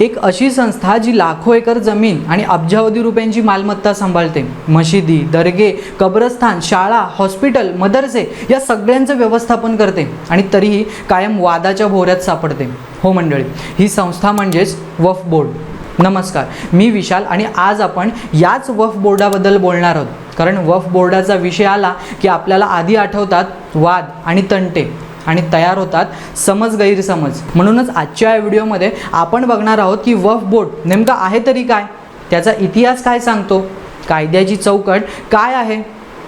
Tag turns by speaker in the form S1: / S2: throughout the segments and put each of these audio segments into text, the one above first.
S1: एक अशी संस्था जी लाखो एकर जमीन आणि अब्जावधी रुपयांची मालमत्ता सांभाळते. मशिदी दर्गे कब्रस्थान शाळा हॉस्पिटल मदरसे या सगळ्यांचं व्यवस्थापन करते आणि तरीही कायम वादाच्या भोऱ्यात सापडते. हो मंडळी ही संस्था म्हणजेच वफ बोर्ड. नमस्कार मी विशाल आणि आज आपण याच वफ बोर्डाबद्दल बोलणार आहोत. कारण वफ बोर्डाचा विषय आला की आपल्याला आधी आठवतात वाद आणि तंटे. आणि तयार होतात समज गैरसमज. म्हणूनच आजच्या या व्हिडिओमध्ये आपण बघणार आहोत की वफ बोर्ड नेमका आहे तरी काय? त्याचा इतिहास काय सांगतो? कायद्याची चौकट काय आहे?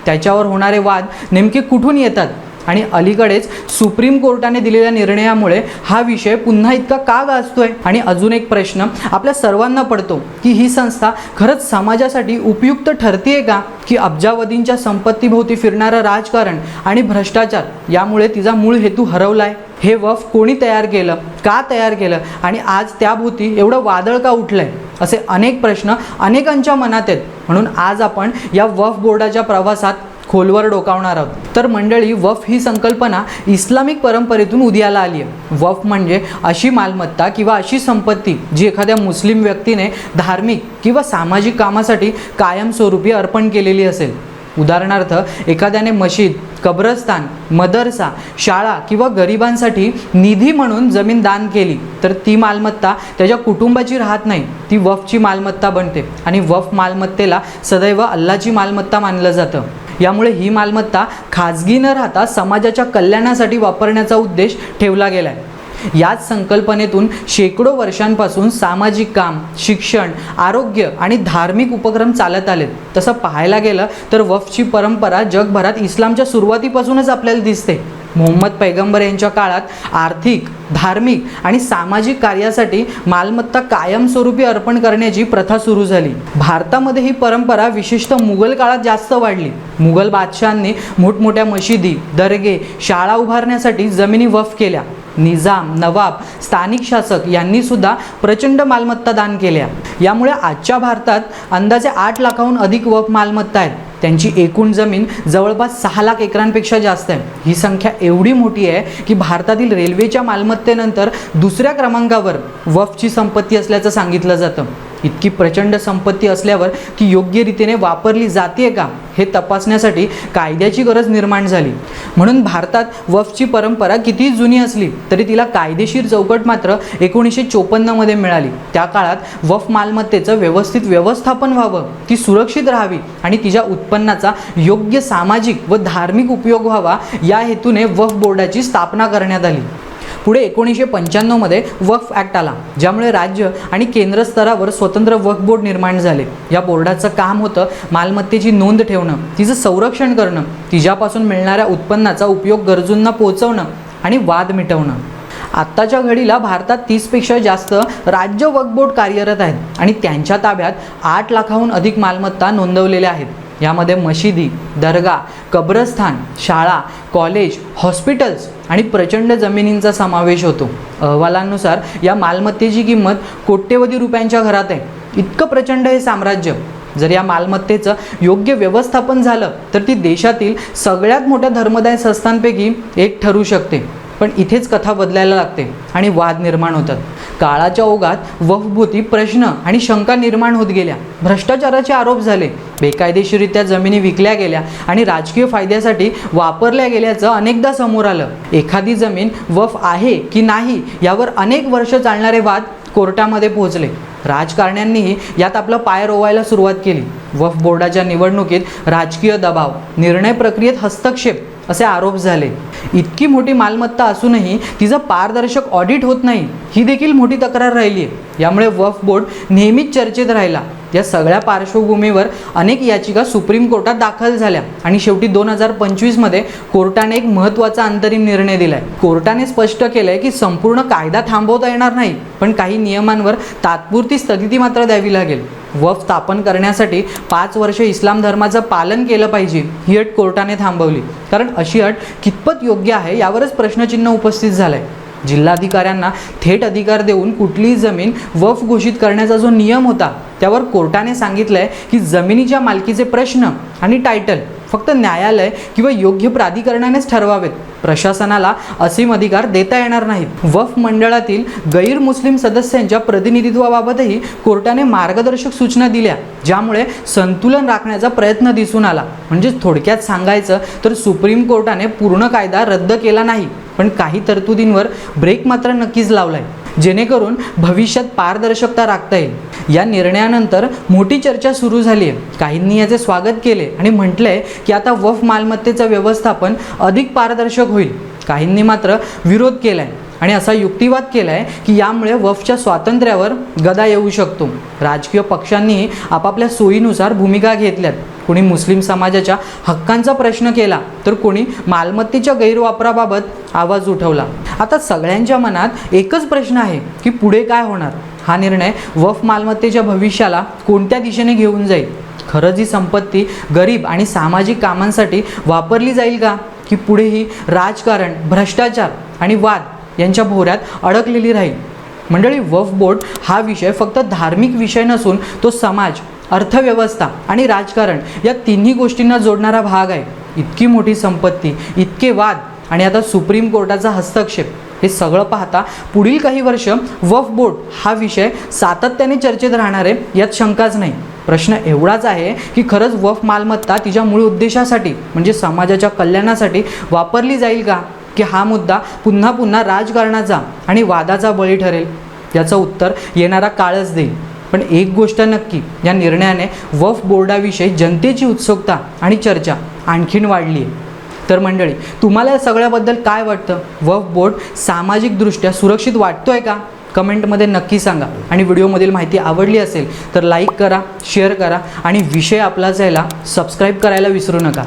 S1: त्याच्यावर होणारे वाद नेमके कुठून येतात? आणि अलीकडेच सुप्रीम कोर्टाने दिलेल्या निर्णयामुळे हा विषय पुन्हा इतका का गाजतोय? आणि अजून एक प्रश्न आपल्या सर्वांना पडतो की ही संस्था खरंच समाजासाठी उपयुक्त ठरतीये का? की अब्जावधींच्या संपत्तीभोवती फिरणारं राजकारण आणि भ्रष्टाचार यामुळे तिचा मूळ हेतू हरवलाय? हे वफ कोणी तयार केलं? का तयार केलं? आणि आज त्याभोवती एवढं वादळ का उठलंय? असे अनेक प्रश्न अनेकांच्या मनात आहेत. म्हणून आज आपण या वफ बोर्डाच्या प्रवासात खोलवर डोकावणार आहोत. तर मंडळी वफ ही संकल्पना इस्लामिक परंपरेतून उदयाला आली आहे. वफ म्हणजे अशी मालमत्ता किंवा अशी संपत्ती जी एखाद्या मुस्लिम व्यक्तीने धार्मिक किंवा सामाजिक कामासाठी कायमस्वरूपी अर्पण केलेली असेल. उदाहरणार्थ एखाद्याने मशीद कब्रस्तान मदरसा शाळा किंवा गरिबांसाठी निधी म्हणून जमीन दान केली तर ती मालमत्ता त्याच्या कुटुंबाची राहत नाही. ती वफची मालमत्ता बनते आणि वफ मालमत्तेला सदैव अल्लाची मालमत्ता मानलं जातं. यामुळे ही मालमत्ता खाजगी न राहता समाजाच्या कल्याणासाठी वापरण्याचा उद्देश ठेवला गेला आहे याच संकल्पनेतून शेकडो वर्षांपासून सामाजिक काम शिक्षण आरोग्य आणि धार्मिक उपक्रम चालत आलेत. तसं पाहायला गेलं तर वफची परंपरा जगभरात इस्लामच्या सुरुवातीपासूनच आपल्याला दिसते. मोहम्मद पैगंबर यांच्या काळात आर्थिक धार्मिक आणि सामाजिक कार्यासाठी मालमत्ता कायमस्वरूपी अर्पण करण्याची प्रथा सुरू झाली. भारतामध्ये ही परंपरा विशेषतः मुघल काळात जास्त वाढली. मुघल बादशहांनी मोठमोठ्या मशिदी दर्गे शाळा उभारण्यासाठी जमिनी वफ केल्या. निजाम नवाब स्थानिक शासक यांनी सुद्धा प्रचंड मालमत्ता दान केल्या. यामुळे आजच्या भारतात अंदाजे आठ लाखाहून अधिक वफ मालमत्ता आहेत. त्यांची एकूण जमीन जवळपास सहा लाख एकरांपेक्षा जास्त आहे. ही संख्या एवढी मोठी आहे की भारतातील रेल्वेच्या मालमत्तेनंतर दुसऱ्या क्रमांकावर वफची संपत्ती असल्याचं सांगितलं जातं. इतकी प्रचंड संपत्ती असल्यावर ती योग्य रीतीने वापरली जाते का हे तपासण्यासाठी कायद्याची गरज निर्माण झाली. म्हणून भारतात वफची परंपरा किती जुनी असली तरी तिला कायदेशीर चौकट मात्र एकोणीसशे चोपन्नमध्ये मिळाली. त्या काळात वफ मालमत्तेचं व्यवस्थित व्यवस्थापन व्हावं ती सुरक्षित राहावी आणि तिच्या उत्पन्नाचा योग्य सामाजिक व धार्मिक उपयोग व्हावा या हेतूने वफ बोर्डाची स्थापना करण्यात आली. पुढे एकोणीसशे पंच्याण्णवमध्ये वक्फ ॲक्ट आला ज्यामुळे राज्य आणि केंद्र स्तरावर स्वतंत्र वक्फ बोर्ड निर्माण झाले. या बोर्डाचं काम होतं मालमत्तेची नोंद ठेवणं तिचं संरक्षण करणं तिच्यापासून मिळणाऱ्या उत्पन्नाचा उपयोग गरजूंना पोचवणं आणि वाद मिटवणं. आत्ताच्या घडीला भारतात तीसपेक्षा जास्त राज्य वक्फ बोर्ड कार्यरत आहेत आणि त्यांच्या ताब्यात आठ लाखाहून अधिक मालमत्ता नोंदवलेल्या आहेत. यामध्ये मशिदी दर्गा कब्रस्थान शाळा कॉलेज हॉस्पिटल्स आणि प्रचंड जमिनींचा समावेश होतो. अहवालांनुसार या मालमत्तेची किंमत कोट्यवधी रुपयांच्या घरात आहे. इतकं प्रचंड हे साम्राज्य. जर या मालमत्तेचं योग्य व्यवस्थापन झालं तर ती देशातील सगळ्यात मोठ्या धर्मदाय संस्थांपैकी एक ठरू शकते. पण इथेच कथा बदलायला लागते आणि वाद निर्माण होतात. काळाच्या ओघात वफभूती प्रश्न आणि शंका निर्माण होत गेल्या. भ्रष्टाचाराचे आरोप झाले. बेकायदेशीरित्या जमिनी विकल्या गेल्या आणि राजकीय फायद्यासाठी वापरल्या गेल्याचं अनेकदा समोर आलं. एखादी जमीन वफ आहे की नाही यावर अनेक वर्ष चालणारे वाद कोर्टामध्ये पोहोचले. राजकारण्यांनीही यात आपलं पाय रोवायला सुरुवात केली. वफ बोर्डाच्या निवडणुकीत राजकीय दबाव निर्णय प्रक्रियेत हस्तक्षेप असे आरोप झाले. इतकी मोठी मालमत्ता असूनही तिचं पारदर्शक ऑडिट होत नाही. ही देखील मोठी तक्रार राहिली आहे यामुळे वफ बोर्ड नेहमीच चर्चेत राहिला. या सगळ्या पार्श्वभूमीवर अनेक याचिका सुप्रीम कोर्टात दाखल झाल्या. आणि शेवटी दोन हजार पंचवीसमध्ये कोर्टाने एक महत्त्वाचा अंतरिम निर्णय दिलाय. कोर्टाने स्पष्ट केलंय की संपूर्ण कायदा थांबवता येणार नाही पण काही नियमांवर तात्पुरती स्थगिती मात्र द्यावी लागेल. वफ स्थापन करण्यासाठी पाच वर्ष इस्लाम धर्माचं पालन केलं पाहिजे ही अट कोर्टाने थांबवली. कारण अशी अट कितपत योग्य आहे यावरच प्रश्नचिन्ह उपस्थित झालंय. जिल्हाधिकाऱ्यांना थेट अधिकार देऊन कुठलीही जमीन वफ घोषित करण्याचा जो नियम होता त्यावर कोर्टाने सांगितलंय की जमिनीच्या मालकीचे प्रश्न आणि टायटल फक्त न्यायालय किंवा योग्य प्राधिकरणानेच ठरवावेत. प्रशासनाला असीम अधिकार देता येणार नाहीत. वफ मंडळातील गैर मुस्लिम सदस्यांच्या प्रतिनिधित्वाबाबतही कोर्टाने मार्गदर्शक सूचना दिल्या ज्यामुळे संतुलन राखण्याचा प्रयत्न दिसून आला. म्हणजे थोडक्यात सांगायचं तर सुप्रीम कोर्टाने पूर्ण कायदा रद्द केला नाही. पण काही तरतुदींवर ब्रेक मात्र नक्कीच लावलाय. जेणेकरून भविष्यात पारदर्शकता राखता येईल. या निर्णयानंतर मोठी चर्चा सुरू झाली आहे काहींनी याचे स्वागत केले आणि म्हटलंय की आता वफ मालमत्तेचं व्यवस्थापन अधिक पारदर्शक होईल. काहींनी मात्र विरोध केलाय. आणि असा युक्तिवाद केला आहे की यामुळे वफच्या स्वातंत्र्यावर गदा येऊ शकतो. राजकीय पक्षांनीही आपापल्या सोयीनुसार भूमिका घेतल्यात. कोणी मुस्लिम समाजाच्या हक्कांचा प्रश्न केला तर कोणी मालमत्तेच्या गैरवापराबाबत आवाज उठवला. आता सगळ्यांच्या मनात एकच प्रश्न आहे की पुढे काय होणार? हा निर्णय वफ मालमत्तेच्या भविष्याला कोणत्या दिशेने घेऊन जाईल? खरंच ही संपत्ती गरीब आणि सामाजिक कामांसाठी वापरली जाईल का? की पुढेही राजकारण भ्रष्टाचार आणि वाद यांच्या भोवऱ्यात अडकलेली राहील. मंडळी वफ बोर्ड हा विषय फक्त धार्मिक विषय नसून तो समाज अर्थव्यवस्था आणि राजकारण या तिन्ही गोष्टींना जोडणारा भाग आहे. इतकी मोठी संपत्ती इतके वाद आणि आता सुप्रीम कोर्टाचा हस्तक्षेप हे सगळं पाहता पुढील काही वर्ष वफ बोर्ड हा विषय सातत्याने चर्चेत राहणार आहे यात शंकाच नाही. प्रश्न एवढाच आहे की खरंच वफ मालमत्ता तिच्या मूळ उद्देशासाठी म्हणजे समाजाच्या कल्याणासाठी वापरली जाईल का? की हा मुद्दा पुन्हा पुन्हा राजकारणाचा आणि वादाचा बळी ठरेल याचं उत्तर येणारा काळच देईल. पण एक गोष्ट नक्की या निर्णयाने वफ बोर्डाविषयी जनतेची उत्सुकता आणि चर्चा आणखीन वाढली आहे तर मंडळी तुम्हाला या सगळ्याबद्दल काय वाटतं? वफ बोर्ड सामाजिकदृष्ट्या सुरक्षित वाटतोय का? कमेंटमध्ये नक्की सांगा. आणि व्हिडिओमधील माहिती आवडली असेल तर लाईक करा शेअर करा आणि विषय आपला जायला सबस्क्राईब करायला विसरू नका.